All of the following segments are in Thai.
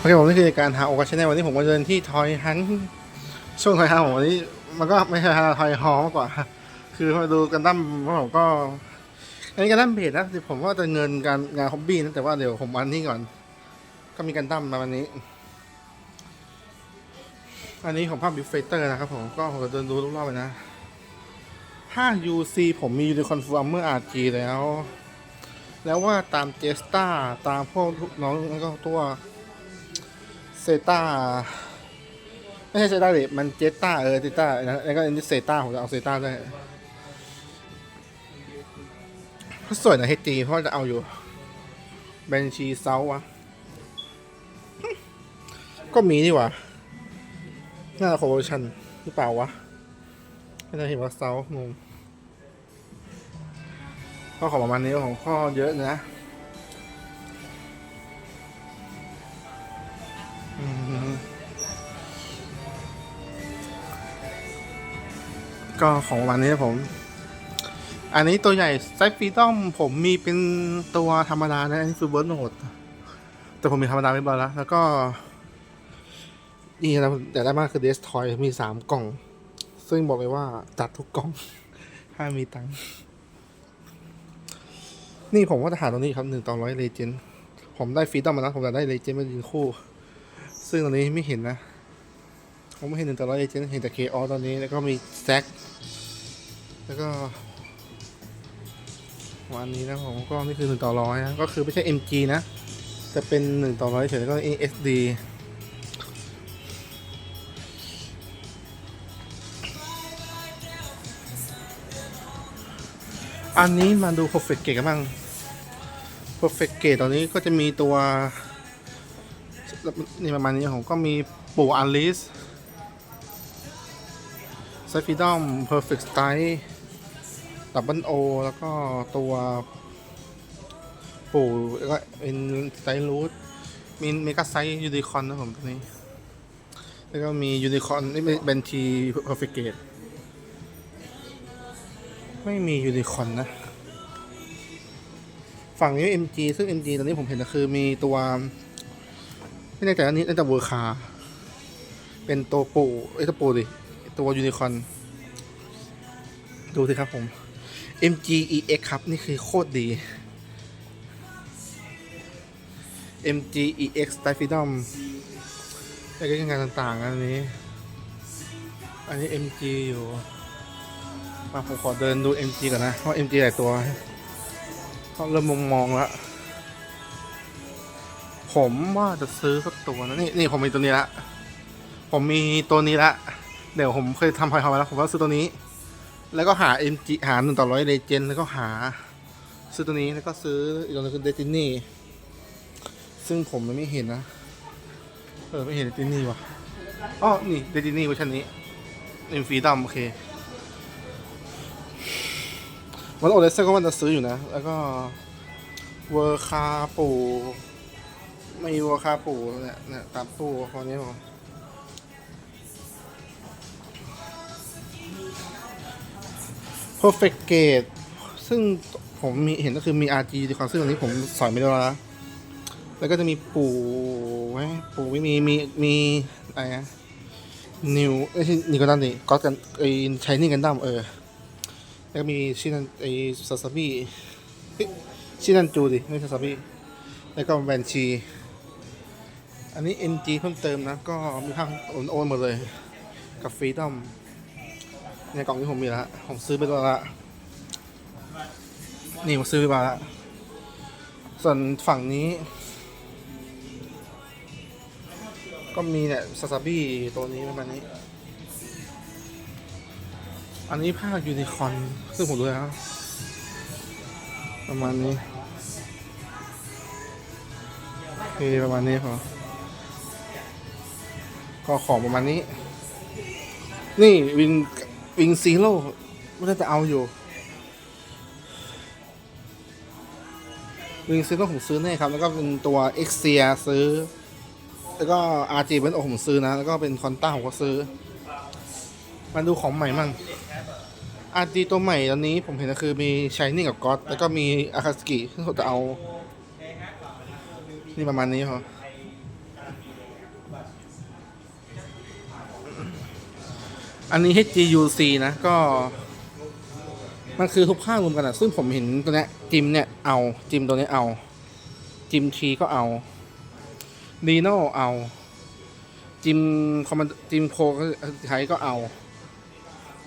โอเคผมนี่คือการหาโอกาสชแนวันนี้ผมมาเดินที่ทอยฮันช่วงทอยฮันของวันนี้ มันก็ไม่ใช่ฮาทอยฮอมากกว่า คือมาดูกันดั้มผมก็อันนี้กันดั้มเพจนะผมว่าจะเงินการงานฮอบบี้นะแต่ว่าเดี๋ยวผมวันนี้ก่อน ก็มีกันดั้มมาวันนี้ อันนี้ของภาพบิฟเฟเตอร์นะครับผมก็ผมจะเดินดูรอบๆไปนะถ้า UC ผมมียูนิคอนฟูอัมเมอร์อาร์จีแล้ว แล้วว่าตามเจสตาตามพวกน้องแล้วก็ตัว เซตาไม่ใช่เซตาเลยมันเจสตาเออเจสตาแล้วก็อันนี้เซตาผมจะเอาเซตาด้วยก็สวยนะเฮจีเพราะว่าจะเอาอยู่เบนชีเซาวะก็มีนี่หว่าน่าจะโคเวอร์ชันหรือเปล่าวะไม่ได้เห็นว่าเซางงก็ของประมาณนี้ของข้อเยอะนะ ก็ของประมาณนี้นะผม อันนี้ตัวใหญ่ไซฟีดอมผมมีเป็นตัวธรรมดานะ อันนี้คือเบิร์ดโหดแต่ผมมีธรรมดาไม่บอลแล้ว แล้วก็ นี่นะแต่ได้มากคือเดสทอยมีสามกล่อง ซึ่งบอกเลยว่าจัดทุกกล่อง ถ้ามีตังค์นี่ผมว่าจะหาตรงนี้ครับหนึ่งต่อร้อยเลเจนผมได้ฟรีดอมมาแล้วผมจะได้เลเจนมายืนคู่ ซึ่งตอนนี้ไม่เห็นนะ ผมไม่เห็นหนึ่งต่อร้อยเลเจนเห็นแต่เคออตอนนี้ แล้วก็มีแซกแล้วก็ วันนี้นะผมก็นี่คือหนึ่งต่อร้อยนะก็คือไม่ใช่ MG นะจะเป็นหนึ่งต่อร้อยเฉยแล้วก็ ASD อันนี้มาดู perfect gate กันบ้าง perfect gate ตอนนี้ก็จะมีตัว นี่ประมาณนี้ผมก็มีปู่อลิส ไซฟิดอม perfect style ดับเบิลโอแล้วก็ตัวปู่ก็เป็นไซรูทมีเมกาไซยูนิคอนนะผมตัวนี้ แล้วก็มียูนิคอนนี่เป็นเบนที perfect gate ไม่มียูนิคอนนะ ฝั่งนี้ MG ซึ่ง MG ตอนนี้ผมเห็นก็คือมีตัว ไม่แน่ใจอันนี้น่าจะเวอร์คา เป็นตัวปูไอ้ตัวปูดิ ตัวยูนิคอนดูสิครับผม MG EX ครับ นี่คือโคตรดี MG EX s t y p h i d o m แล้วก็งานต่างๆ อันนี้ อันนี้ MG อยู่ มาผมขอเดินดู MG ก่อนนะเพราะ MG หลายตัวเขาเริ่มมองมองๆแล้วผมว่าจะซื้อสักตัวนะนี่นี่ผมมีตัวนี้ละ ผมมีตัวนี้ละ เดี๋ยวผมเคยทำพอยทำมาแล้วผมว่าซื้อตัวนี้ แล้วก็หา MG หาหนึ่งต่อร้อยเลเจนแล้วก็หา ซื้อตัวนี้แล้วก็ซื้ออีกตัวนึงคือเดตินี่ซึ่งผมยังไม่เห็นนะ เออไม่เห็นเดตินี่ว่ะอ๋อนี่เดตินี่เวอร์ชันนี้เอ็มฟีดำโอเควันโอเลสก็มันจะซื้ออยู่นะ แล้วก็เวอร์คาปูไม่มีเวอร์คาปูเนี่ยเนี่ยตามตู้คนนี้ผม เพอร์เฟกเกตซึ่งผมมีเห็นก็คือมี RG ดีคอนซึ่งตรงนี้ผมสอยไม่ได้แล้วนะแล้วก็จะมีปูไว้ปูไม่มีมีมีอะไรนะนิวไม่ใช่นิวกันดัมดิก็กันไอ้ชายนี่กันดั้มเออ แล้วก็มีชินันไอซาซาบิชินันจูดิไม่ใช่ซาซาบิแล้วก็แวนชี อันนี้ NG เพิ่มเติมนะ ก็มีข้างโอนโอนหมดเลย กับฟรีดอม ในกล่องที่ผมมีแล้วผมซื้อไปตัวละนี่ผมซื้อไปมาละส่วนฝั่งนี้ ก็มีเนี่ยซาซาบิตัวนี้ประมาณนี้ อันนี้ภาคยูนิคอนซึ่งผมดูแล้วประมาณนี้โอประมาณนี้พอก็ของประมาณนี้ นี่วิง วิงซีโร่ไม่ได้จะเอาอยู่ วิงซีโร่ผมซื้อแน่ครับ แล้วก็เป็นตัวเอ็กเซียซื้อ แล้วก็ RG เป็นโอผมซื้อนะ แล้วก็เป็นคอนต้าผมก็ซื้อ มาดูของใหม่มั่งอาร์ดีตัวใหม่ตอนนี้ผมเห็นก็คือมีชายนิ่งกับก๊อตแล้วก็มีอาคาสกิซึ่ผมจะเอา นี่ประมาณนี้พอ อันนี้ HGUC นะก็ มันคือทุกภาครวมกันอะซึ่งผมเห็นตัวเนี้ยจิมเนี่ยเอาจิมตัวเนี้ยเอาจิมทีก็เอาดีโน่เอาจิมคอมมานจิมโคไทยก็เอา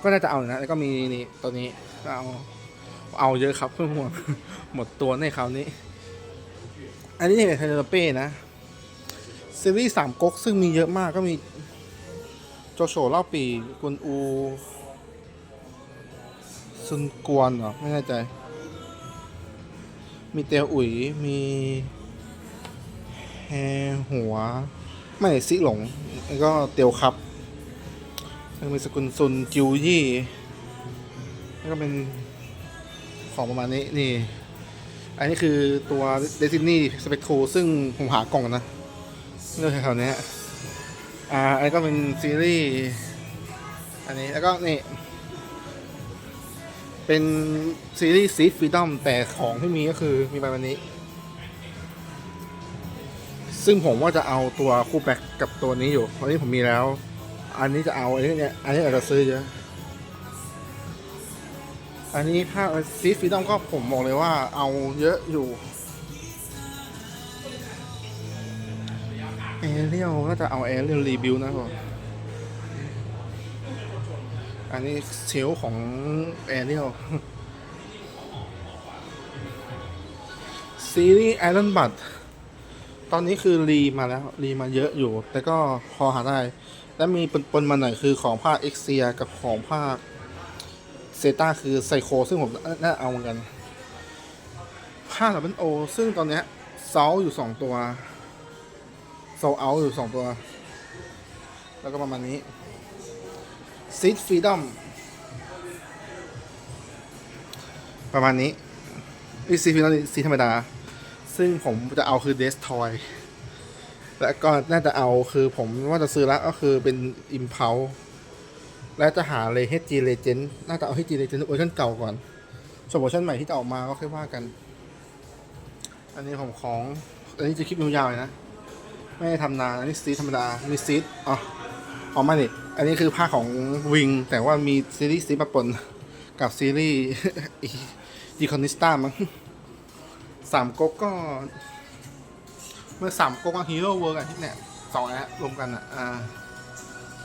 ก็น่าจะเอาอยู่นะแล้วก็มีนี่ตัวนี้ก็เอาเอาเยอะครับเพื่อนห่วงหมดตัวในคราวนี้ อันนี้เนี่ยไทเลเป้นะซีรีส์สามก๊กซึ่งมีเยอะมากก็มี โจโฉเล่าปีกุนอูซุนกวนเหรอ ไม่แน่ใจ มีเตียวอุ๋ย มีแฮหัว ไม่ซิหลง แล้วก็เตียวครับแล้วมีสกุลซุนจิวยี่ แล้วก็เป็นของประมาณนี้ นี่ อันนี้คือตัว Destiny Spectre ซึ่งผมหากล่องนะเรื่องแถวๆเนี้ย อ่าอันนี้ก็เป็นซีรีส์อันนี้แล้วก็นี่ เป็นซีรีส์ซีฟรีดอมแต่ของที่มีก็คือมีไปวันนี้ ซึ่งผมว่าจะเอาตัวคู่แบ็กกับตัวนี้อยู่ตอนนี้ผมมีแล้ว อันนี้จะเอาอันนี้เนี่ยอันนี้อาจจะซื้อเยอะอันนี้ภาคซีฟรีดอมก็ผมบอกเลยว่าเอาเยอะอยู่ เอเรียลก็จะเอาเอเรียลรีบิวนะผมอันนี้เชลของเอเรียลซีรีส์ไอรอนบัตตอนนี้คือรีมาแล้ว รีมาเยอะอยู่ แต่ก็พอหาได้ และมีปนๆมาหน่อยคือของภาคเอ็กเซียกับของภาคเซต้าคือไซโค ซึ่งผมน่าเอาเหมือนกัน ภาคดับเบิลโอ ซึ่งตอนนี้เซาอยู่สองตัว ซเอาอยู่สองตัว แล้วก็ประมาณนี้ซีดฟรีดอมประมาณนี้นี่ซีฟรีดอมซีธรรมดา ซึ่งผมจะเอาคือเดสทอยแล้วก็น่าจะเอาคือผมว่าจะซื้อแล้วก็คือเป็น Impulse และจะหาเลย HG Legend น่าจะเอา HG Legend เวอร์ชันเก่าก่อนส่วนเวอร์ชันใหม่ที่จะออกมาก็ค่อยว่ากัน อันนี้ผมของ อันนี้จะคลิปยาวๆเลยนะ ไม่ได้ทำนาอันนี้ซีดธรรมดา มีซีดอ๋ออ๋อไมาดิอันนี้คือภาของวิง แต่ว่ามีซีรีส์ซีดมาปนกับซีรีส์อีคอนิสต้ามั้งสามก๊กก็ เมื่อสามก๊กกับฮีโร่เวิร์กอะที่เนี่ยสองแอันเนี้ยรวมกันอะอ่า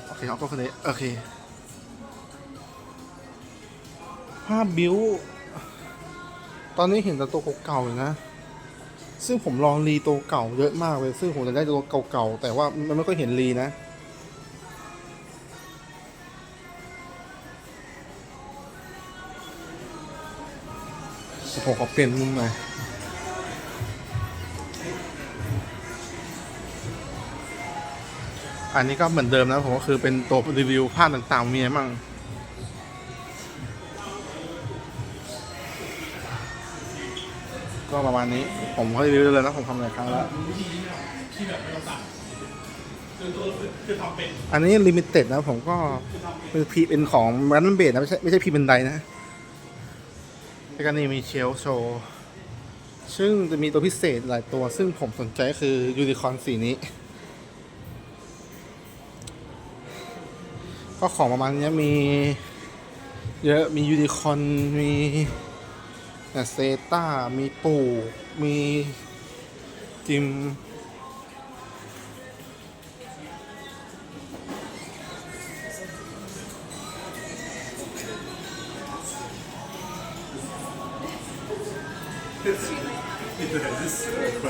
โอเคเอาตัวคนนี้โอเคภาพบิว ตอนนี้เห็นแต่ตัวเก่าๆอยู่นะ ซึ่งผมลองรีตัวเก่าเยอะมากเลย ซึ่งผมจะได้ตัวเก่าๆ แต่ว่ามันไม่ค่อยเห็นรีนะ ผมขอเปลี่ยนมุมหน่อยอันนี้ก็เหมือนเดิมนะผมก็คือเป็นตัวรีวิวภาพต่างๆเมีอะไรมั่ง ก็ประมาณนี้ ผมก็รีวิวได้เลยนะ ผมทำหลายครั้งแล้ว อันนี้ลิมิเต็ดนะ ผมก็เป็นพีเป็นของรันเบดนะ ไม่ใช่ไม่ใช่พีเป็นไดนะแล้วก็นี่มีเชลโชว์ซึ่งจะมีตัวพิเศษหลายตัว ซึ่งผมสนใจก็คือยูนิคอนสีนี้ ก็ของประมาณนี้มีเยอะมียูนิคอนมี เซต้า มีปู่ มีจิม 一台是十二块，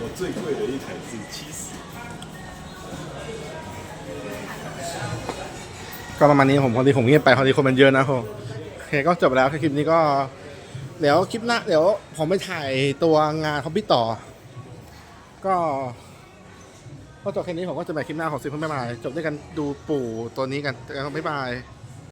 我最贵的一台是七十。 ก็ประมาณนี้ผมพอดีผมเงียบไปพอดีคนมันเยอะนะผมโอเคก็จบแล้วคลิปนี้ก็ เดี๋ยวคลิปหน้าเดี๋ยวผมไปถ่ายตัวงานของพี่ต่อ ก็ก็จบแค่นี้ผมก็จะไปคลิปหน้าของซิมเพิ่มบ๊ายบายจบด้วยกันดูปู่ตัวนี้กันแล้วบ๊ายบาย